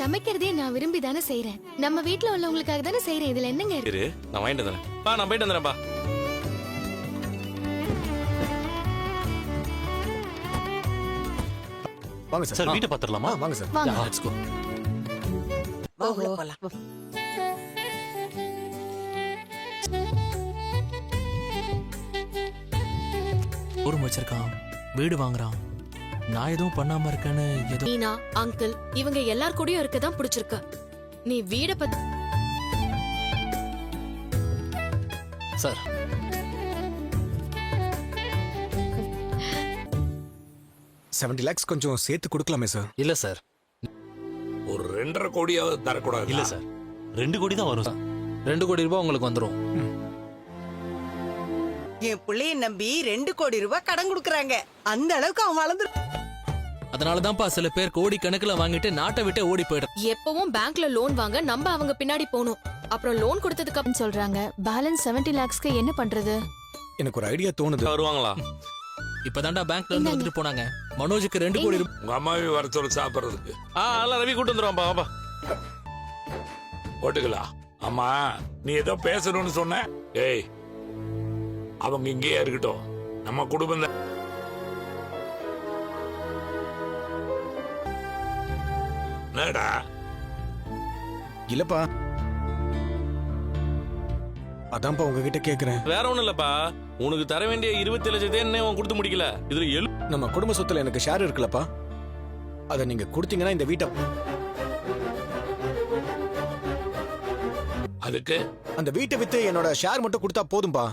சமைக்கிறதே நான் விரும்பி தானே செய்யறேன் நம்ம வீட்டுல உள்ளவங்களுக்காக தானே செய்யறேன் இதுல என்னங்க இரு நான் வாங்கிட்டு வந்துடுறேன் பா நான் போயிட்டு வந்துடுறேன் பா வாங்க சார் சார் வீட்டை பார்த்துடலாமா வாங்க சார் வாங்க லெட்ஸ் கோ ஒரு முடிச்சிருக்கான் வீடு வாங்குறான் நான் எதுவும் பண்ணாம இருக்கேன்னு எதுவும் நீனா அங்கிள் இவங்க எல்லார் கூடயும் இருக்கதான் பிடிச்சிருக்கு நீ வீட பத்தி சார் செவன்டி லேக்ஸ் கொஞ்சம் சேர்த்து கொடுக்கலாமே சார் இல்ல சார் ஒரு ரெண்டரை கோடியாவது தரக்கூடாது இல்ல சார் ரெண்டு கோடி தான் வரும் சார் ரெண்டு கோடி ரூபாய் உங்களுக்கு வந்துடும் என் பிள்ளைய நம்பி ரெண்டு கோடி ரூபாய் கடன் கொடுக்கறாங்க அந்த அளவுக்கு அவன் வளர்ந்து அதனாலதான்ப்பா சில பேர் கோடி கணக்குல வாங்கிட்டு நாட்டை விட்டு ஓடி போயிடும் எப்பவும் பேங்க்ல லோன் வாங்க நம்ம அவங்க பின்னாடி போகணும் அப்புறம் லோன் கொடுத்ததுக்கு அப்புறம் சொல்றாங்க பேலன்ஸ் செவன்டி லேக்ஸ்க்கு என்ன பண்றது எனக்கு ஒரு ஐடியா தோணுது வருவாங்களா இப்பதான்டா பேங்க்ல இருந்து வந்துட்டு போனாங்க மனோஜுக்கு ரெண்டு கோடி ரூபாய் உங்க அம்மாவை வர சொல்லி சாப்பிடுறதுக்கு ஆ எல்லாம் ரவி கூட்டு வந்துருவான் பாபா போட்டுக்கலாம் அம்மா நீ ஏதோ பேசணும்னு சொன்ன ஏய் அவங்க இங்கேயே இருக்கட்டும் நம்ம குடும்பம் தான் என்னடா இல்லப்பா அதான்ப்பா உங்ககிட்ட கேக்குறேன் வேற ஒண்ணும் இல்லப்பா உனக்கு தர வேண்டிய இருபத்தி லட்சத்தை என்ன உன் கொடுத்து முடிக்கல இதுல எழு நம்ம குடும்ப சொத்துல எனக்கு ஷேர் இருக்குல்லப்பா அத நீங்க கொடுத்தீங்கன்னா இந்த வீட்டை அதுக்கு அந்த வீட்டை வித்து என்னோட ஷேர் மட்டும் கொடுத்தா போதும்பா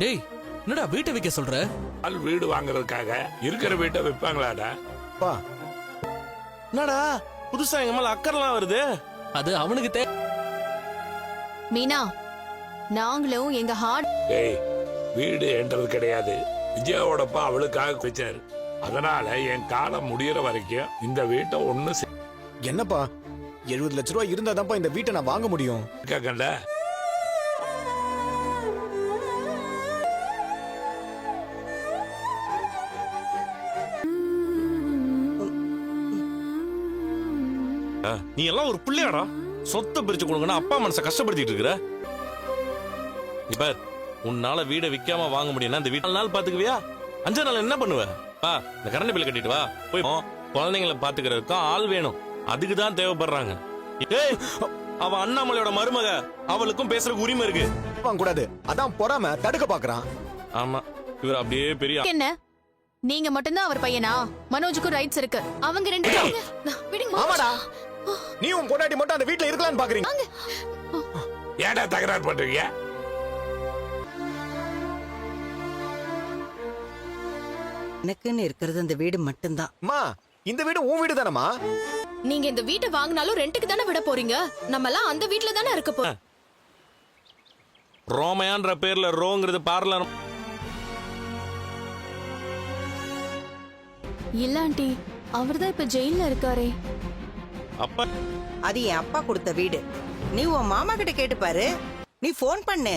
டேய் என்னடா வீட்டை விற்க சொல்ற அல் வீடு வாங்குறதுக்காக இருக்கிற வீட்டை விற்பாங்களாடா பா என்னடா புதுசா எங்க மேல அக்கறலாம் வருது அது அவனுக்கு தே மீனா நாங்களும் எங்க ஹார்ட் டேய் வீடு என்றது கிடையாது விஜயாவோட அப்பா அவளுக்காக வச்சாரு அதனால என் காலம் முடியற வரைக்கும் இந்த வீட்டை ஒண்ணு என்னப்பா எழுபது லட்ச ரூபாய் இருந்தாதான்ப்பா இந்த வீட்டை நான் வாங்க முடியும் சேர்க்காக்கல நீ எல்லாம் ஒரு பிள்ளையாடா சொத்தை பிரிச்சு கொடுங்கன்னா அப்பா மனசை கஷ்டப்படுத்திட்டு இருக்கிற இப்ப உன்னால வீடை விக்காம வாங்க முடியும்னா இந்த வீட்டு நாள் பாத்துக்குவியா அஞ்சா நாள் என்ன பண்ணுவ பா இந்த கரண்ட் பில் கட்டிட்டு வா போய் குழந்தைங்களை பாத்துக்கிறதுக்கு ஆள் வேணும் அதுக்கு தான் தேவைப்படுறாங்க அவ அண்ணாமலையோட மருமக அவளுக்கும் பேசுறதுக்கு உரிமை இருக்கு கூடாது அதான் பொறாம தடுக்க பாக்குறான் ஆமா இவர் அப்படியே பெரிய என்ன நீங்க மட்டும்தான் அவர் பையனா மனோஜுக்கும் ரைட்ஸ் இருக்கு அவங்க ரெண்டு விடுங்க ஆமாடா நீ உன் பொண்டாட்டி மட்டும் அந்த வீட்ல இருக்கலாம்னு பாக்குறீங்க ஏடா தகராறு பண்றீங்க எனக்குன்னு இருக்கிறது அந்த வீடு மட்டும்தான் மா இந்த வீடு உன் வீடு தானம்மா நீங்க இந்த வீட்டை வாங்கினாலும் ரெண்டுக்கு தானே விட போறீங்க நம்ம எல்லாம் அந்த வீட்டுல தானே இருக்க போறோம் ரோமையான்ற பேர்ல ரோங்கிறது பார்லர் இல்ல ஆண்டி அவர்தான் இப்ப ஜெயில இருக்காரே அப்பா அது என் அப்பா கொடுத்த வீடு நீ உன் மாமா கிட்ட கேட்டு பாரு நீ போன் பண்ணு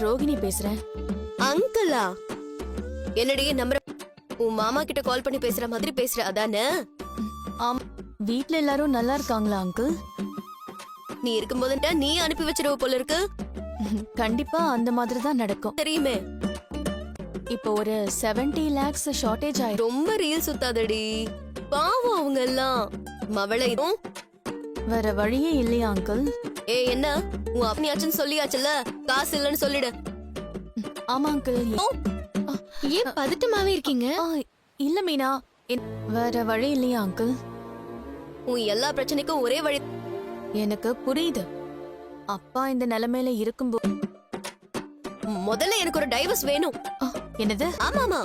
ரோகிணி பேசுறேன் அங்கிளா என்னுடைய நம்பர் உன் மாமா கிட்ட கால் பண்ணி பேசுற மாதிரி பேசுற அதானே ஆமா வீட்ல எல்லாரும் நல்லா இருக்காங்களா அங்கிள் நீ இருக்கும்போதுட்டா நீ அனுப்பி வச்சிருவ போல இருக்கு கண்டிப்பா அந்த மாதிரி தான் நடக்கும் தெரியுமே இப்போ ஒரு செவன்டி லேக்ஸ் ஷார்டேஜ் ஆயி ரொம்ப ரீல் சுத்தாதடி பாவம் அவங்க எல்லாம் மவளையும் வேற வழியே இல்லையா அங்கிள் ஏ என்ன உன் அப்படியாச்சும் சொல்லியாச்சுல்ல காசு இல்லைன்னு சொல்லிடு ஆமா அங்கிள் ஏன் பதட்டமாவே இருக்கீங்க இல்ல மீனா வேற வழி இல்லையா அங்கிள் உன் எல்லா பிரச்சனைக்கும் ஒரே வழி எனக்கு புரியுது அப்பா இந்த நிலைமையில இருக்கும்போது முதல்ல எனக்கு ஒரு டைவர்ஸ் வேணும் என்னது ஆமாமா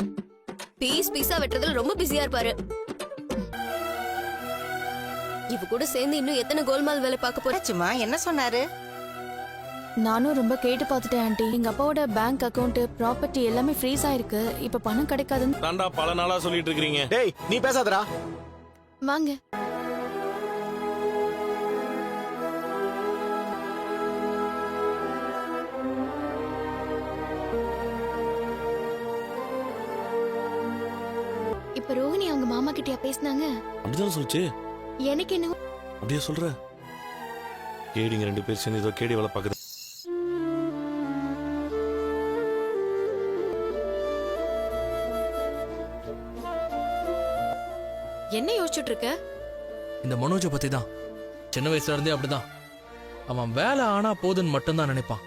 பீஸ் பீஸா வெட்டுறதுல ரொம்ப பிஸியா இருப்பாரு இவ கூட சேர்ந்து இன்னும் எத்தனை கோல்மால் வேலை பார்க்க போற என்ன சொன்னாரு நானும் ரொம்ப கேட்டு பார்த்துட்டேன் ஆண்டி எங்க அப்பாவோட பேங்க் அக்கவுண்ட் ப்ராப்பர்ட்டி எல்லாமே ஃப்ரீஸ் ஆயிருக்கு இப்ப பணம் கிடைக்காதுன்னு தாண்டா பல நாளா சொல்லிட்டு இருக்கீங்க டேய் நீ பேசாதடா வாங்க இப்ப ரோஹிணி அவங்க மாமா கிட்டயா பேசினாங்க அப்படிதான் சொல்லுச்சு எனக்கு என்ன அப்படியே சொல்ற கேடிங்க ரெண்டு பேர் சேர்ந்து ஏதோ கேடி வேலை பாக்குது என்ன யோசிச்சுட்டு இருக்க இந்த மனோஜை பத்தி தான் சின்ன வயசுல இருந்தே அப்படிதான் அவன் வேலை ஆனா போதுன்னு மட்டும்தான் நினைப்பான்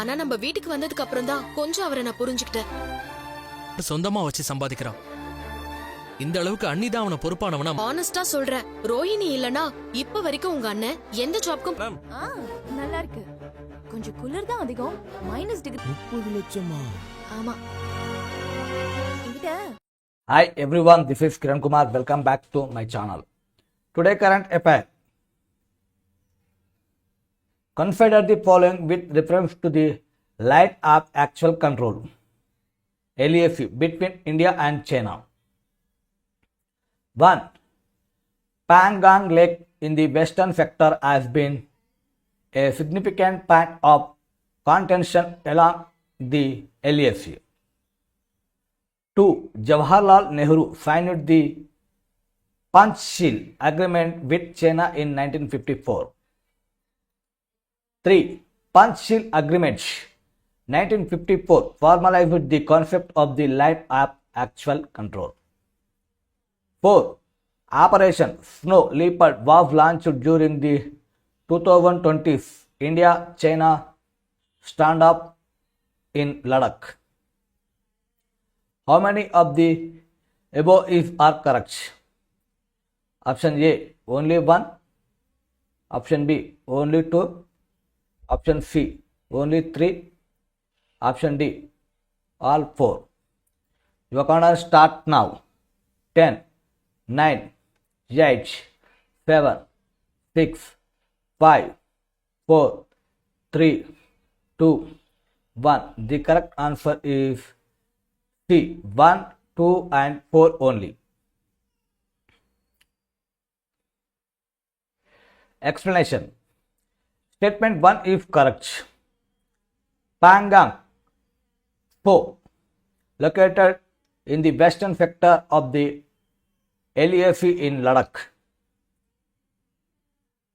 ஆனா நம்ம வீட்டுக்கு வந்ததுக்கு அப்புறம் தான் கொஞ்சம் அவரை நான் புரிஞ்சுக்கிட்டேன் சொந்தமா வச்சு சம்பாதிக்கிறான் இந்த அளவுக்கு அண்ணி தான் அவனை பொறுப்பானவனா ஆனஸ்டா சொல்றேன் ரோஹிணி இல்லனா இப்ப வரைக்கும் உங்க அண்ணன் எந்த ஜாப்க்கும் ஆ நல்லா இருக்கு கொஞ்சம் குளிர் தான் அதிகம் மைனஸ் டிகிரி முப்பது லட்சமா ஆமா hi every one this is Kirankumar welcome back to my channel today current affairs consider the following with reference to the light off actual control LAC between India and China 1. Pangang Lake in the western sector has been a significant part of contention along the LSU. 2. Jawaharlal Nehru signed the Panchshil Agreement with China in 1954. 3. Panchshil Agreement 1954 formalized the concept of the life of actual control. 4. Operation Snow Leopard was launched during the 2020s India-China stand-up in Ladakh. How many of the above are correct? Option A, only 1. Option B, only 2. Option C, only 3. Option D, all 4. You can start now. 10 nine, eight, seven, six, five, four, three, two, one. The correct answer is C. One, two, and four only. Explanation. Statement one is correct. Pangang Po, located in the western sector of the LAC in Ladakh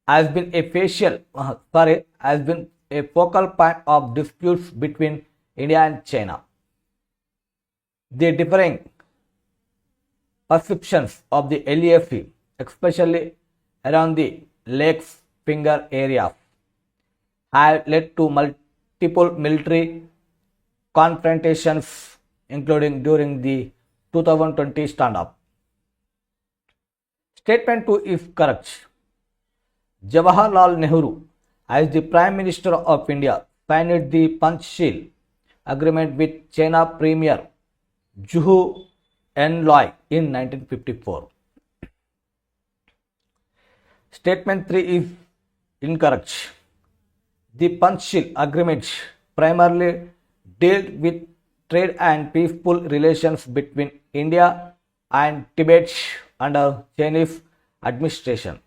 has been a facial, uh, sorry, has been a focal point of disputes between India and China. The differing perceptions of the LAC, especially around the lakes finger area, have led to multiple military confrontations, including during the 2020 stand-up. Statement 2 if correct. Jawaharlal Nehru, as the Prime Minister of India, signed the Panchshil Agreement with China Premier Juhu Enlai in 1954. Statement 3 If incorrect. The Panchshil Agreement primarily dealt with trade and peaceful relations between India and Tibet under Chinese administration.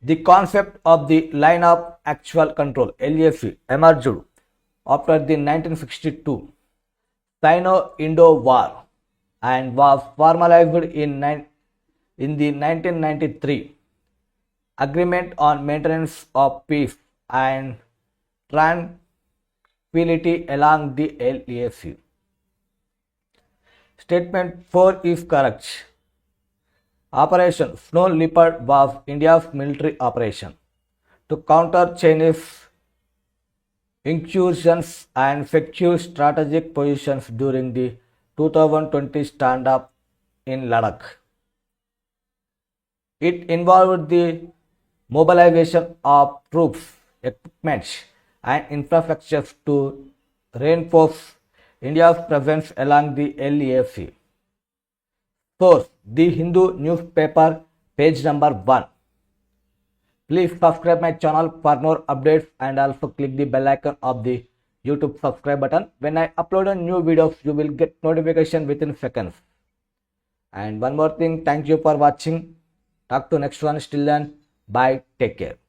The concept of the line of actual control LAC emerged after the 1962 Sino-Indo War and was formalized in, in the 1993 Agreement on Maintenance of Peace and Tranquility along the LAC. Statement 4 is correct. Operation Snow Leopard was India's military operation to counter Chinese incursions and secure strategic positions during the 2020 stand-up in Ladakh. It involved the mobilization of troops, equipment, and infrastructure to reinforce India's presence along the LAC. Source The Hindu newspaper, page number 1. Please subscribe my channel for more updates and also click the bell icon of the YouTube subscribe button. When I upload a new videos, you will get notification within seconds. And one more thing, thank you for watching. Talk to next one. Still then, bye. Take care.